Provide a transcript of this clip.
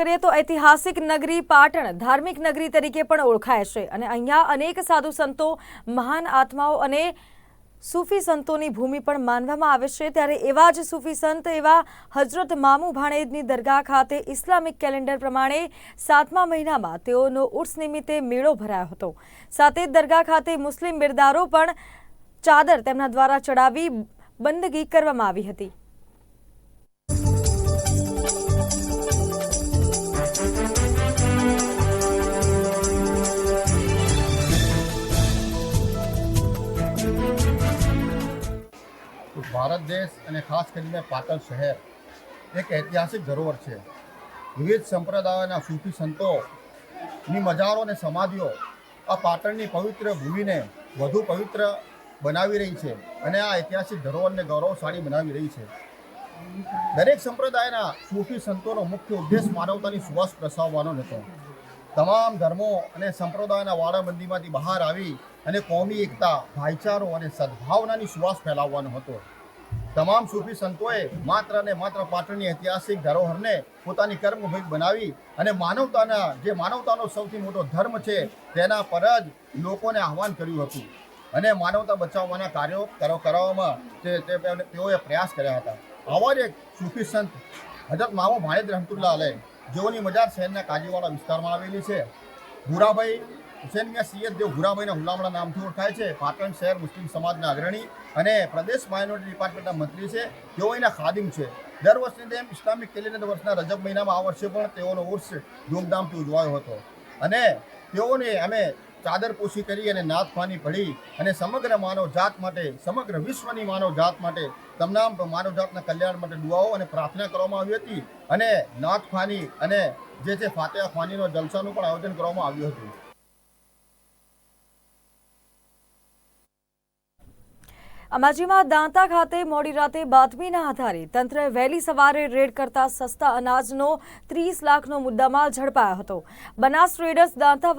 કરીએ તો ઐતિહાસિક નગરી પાટણ ધાર્મિક નગરી તરીકે પણ ઓળખાય છે. અને અહીંયા અનેક સાધુ સંતો, મહાન આત્માઓ અને સૂફી સંતોની ભૂમિ પણ માનવામાં આવે છે. ત્યારે એવા જ સૂફી સંત, એવા હજરત મામુ ભાણેજની દરગાહ ખાતે ઇસ્લામિક કેલેન્ડર પ્રમાણે સાતમા મહિનામાં તેઓનો ઉર્સ નિમિત્તે મેળો ભરાયો હતો. સાથે દરગાહ ખાતે મુસ્લિમ બિરદારો પણ ચાદર તેમના દ્વારા ચડાવી બંદગી કરવામાં આવી હતી. ભારત દેશ અને ખાસ કરીને પાટણ શહેર એક ઐતિહાસિક ધરોહર છે. વિવિધ સંપ્રદાયોના સૂફી સંતોની મજારો અને સમાધિઓ આ પાટણની પવિત્ર ભૂમિને વધુ પવિત્ર બનાવી રહી છે અને આ ઐતિહાસિક ધરોહરને ગૌરવશાળી બનાવી રહી છે. દરેક સંપ્રદાયના સૂફી સંતોનો મુખ્ય ઉદ્દેશ માનવતાની સુવાસ પ્રસાવવાનો હતો તમામ ધર્મો અને સંપ્રદાયના વાડાબંધીમાંથી બહાર આવી અને કોમી, એકતા, ભાઈચારો અને સદભાવનાની સુવાસ ફેલાવવાનો હતો. તમામ સૂફી સંતોએ માત્ર અને માત્ર પાટણની ઐતિહાસિક ધરોહરને પોતાની કર્મભૂમિ બનાવી અને માનવતાના, જે માનવતાનો સૌથી મોટો ધર્મ છે, તેના પર જ લોકોને આહવાન કર્યું હતું. અને માનવતા બચાવવાના કાર્યો કરો, કરવામાં તે તેઓએ પ્રયાસ કર્યા હતા. આવા જ એક સૂફી સંત હજરત મામો ભાણેજ રહમતુલ્લા અલય જેઓની મજાર શહેરના કાજીવાડા વિસ્તારમાં આવેલી છે. ભૂરાભાઈ હુસેન મિયા સૈયદ જેઓ ભૂરાભાઈના હુલામણા નામથી ઓળખાય છે. પાટણ શહેર મુસ્લિમ સમાજના અગ્રણી અને પ્રદેશ માઇનોરિટી ડિપાર્ટમેન્ટના મંત્રી છે. તેઓ એના ખાદિમ છે. દર વર્ષની જેમ ઇસ્લામિક કેલેન્ડર વર્ષના રજબ મહિનામાં આ વર્ષે પણ તેઓનો ઉર્સ ધૂમધામથી ઉજવાયો હતો. અને તેઓને અમે ચાદર પૂછી કરી અને નાથફાની પડી અને સમગ્ર માનવ જાત માટે, સમગ્ર વિશ્વની માનવ જાત માટે તમામ માનવ જાતના કલ્યાણ માટે દુઆઓ અને પ્રાર્થના કરવામાં આવી હતી અને નાથફાની અને જે છે ફાતેહા ખાનીનો જલસાનું પણ આયોજન કરવામાં આવ્યું હતું. અંબાજીમાં દાંતા ખાતે મોડી રાતે બાતમીના આધારે તંત્રએ વહેલી સવારે રેડ કરતા સસ્તા અનાજનો ત્રીસ લાખનો મુદ્દામાલ ઝડપાયો હતો. બનાસ ટ્રેડર્સ દાંતા